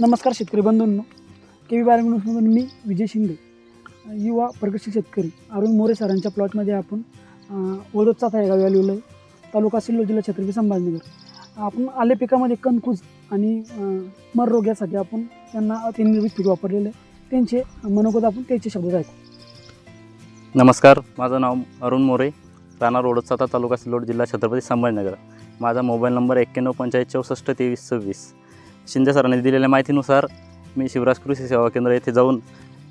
नमस्कार शेतकरी बंधूंनो. K V बारामधून मी विजय शिंदे युवा प्रगतशील शेतकरी. अरुण मोरे सरांच्या प्लॉटमध्ये आपण वडोदचा या गावी आलेलो आहे. तालुका सिल्लोड जिल्हा छत्रपती संभाजीनगर. आपण आले पिकामध्ये कणकूज आणि अं, मर रोग यासाठी आपण त्यांना ते निर्मित पीक वापरलेलं आहे त्यांचे मनोगत आपण त्याचे शब्द ऐकू. नमस्कार माझं नाव अरुण मोरे राणा रोड तालुका सिल्लोड जिल्हा छत्रपती संभाजीनगर. माझा मोबाईल नंबर एक्क्याण्णव पंचाळीस चौसष्ट तेवीस सव्वीस. शिंदे सरांनी दिलेल्या माहितीनुसार मी शिवराज कृषी सेवा केंद्र येथे जाऊन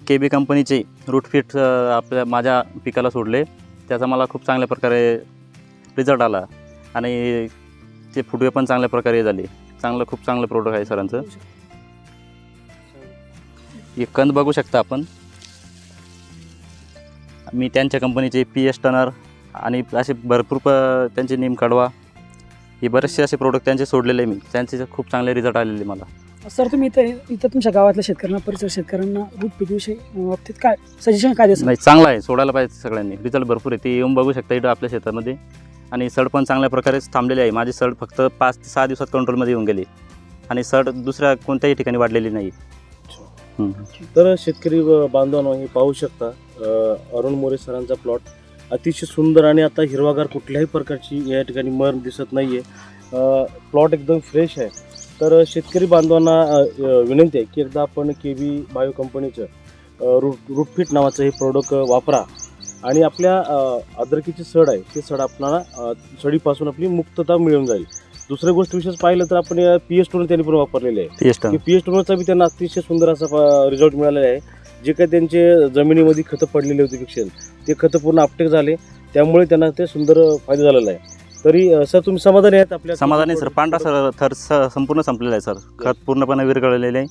के बी कंपनीचे रूटफिट आपल्या माझ्या पिकाला सोडले. त्याचा मला खूप चांगल्या प्रकारे रिझल्ट आला आणि ते फुटवे पण चांगल्या प्रकारे झाले. चांगलं खूप चांगलं प्रोडक्ट आहे सरांचं. हे कंद बघू शकता आपण. मी त्यांच्या कंपनीचे पी एस टनर आणि असे भरपूर प त्यांचे नेम कडवा हे बरेचसे असे प्रोडक्ट त्यांचे सोडलेले आहे मी. त्यांचे खूप चांगले रिझल्ट आलेले मला. सर तुम्ही इथं इथं तुमच्या गावातल्या शेतकऱ्यांना परिसर शेतकऱ्यांना रूट पीकविषयी बाबतीत काय सजेशन काय देसाल नाही चांगला आहे सोडायला पाहिजे सगळ्यांनी. रिझल्ट भरपूर आहे ते येऊन बघू शकता इथं आपल्या शेतामध्ये. आणि सड पण चांगल्या प्रकारे थांबलेली आहे. माझी सड फक्त पाच ते सहा दिवसात कंट्रोलमध्ये येऊन गेली. आणि सड दुसऱ्या कोणत्याही ठिकाणी वाढलेली नाही. हम्म. तर शेतकरी व बांधवांनो हे पाहू शकता अ, अरुण मोरे सरांचा प्लॉट अतिशय सुंदर आणि आता हिरवागार कुठल्याही प्रकारची या ठिकाणी मर दिसत नाही आहे प्लॉट एकदम फ्रेश आहे. तर शेतकरी बांधवांना विनंती आहे की एकदा आपण के बी बायो कंपनीचं रूट रूटफिट नावाचं हे प्रोडक्ट वापरा. आणि आपल्या अद्रकीची सड आहे ते सड आपल्याला सडीपासून आपली मुक्तता मिळून जाईल. दुसरी गोष्ट विशेष पाहिलं तर आपण पी एस टोन त्यांनी पण वापरलेले आहे. पी एस टोनरचा बी त्यांना अतिशय सुंदर असा रिझल्ट मिळालेला आहे. जे काही त्यांचे जमिनीमध्ये खतं पडलेले होते पेक्षा ते खतं पूर्ण अपटेक झाले. त्यामुळे त्यांना ते सुंदर फायदा झालेला आहे. तरी सर तुम्ही समाधानी आहेत आपल्या समाधानी सर. पांढरा सर थर स- संपूर्ण संपलेला आहे सर. खत पूर्णपणे विरघळलेले आहे.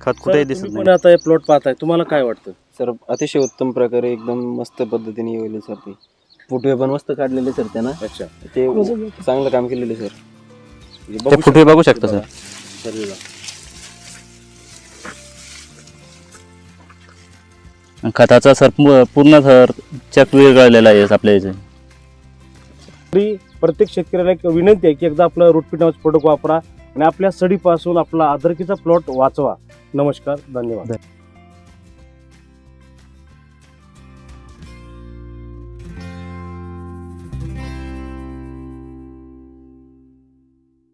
खत कुठेही दिसत नाही. पण आता हे प्लॉट पाहताय. तुम्हाला काय वाटतं? सर अतिशय उत्तम प्रकारे एकदम मस्त पद्धतीने येईल सर ते. फुटवे पण मस्त काढलेले सर त्यांना. अच्छा. ते चांगलं काम केलेले सर. फुटवे शकता बघू शकता बघा. सर खताचा सर पूर्ण सर चक विरघळलेला आहे आपल्या इथे. तरी प्रत्येक शेतकऱ्याला एक विनंती आहे की एकदा आपलं रूटपीट नावाचं प्रोडक्ट वापरा आणि आपल्या सडीपासून आपला आदरकीचा प्लॉट वाचवा. नमस्कार धन्यवाद.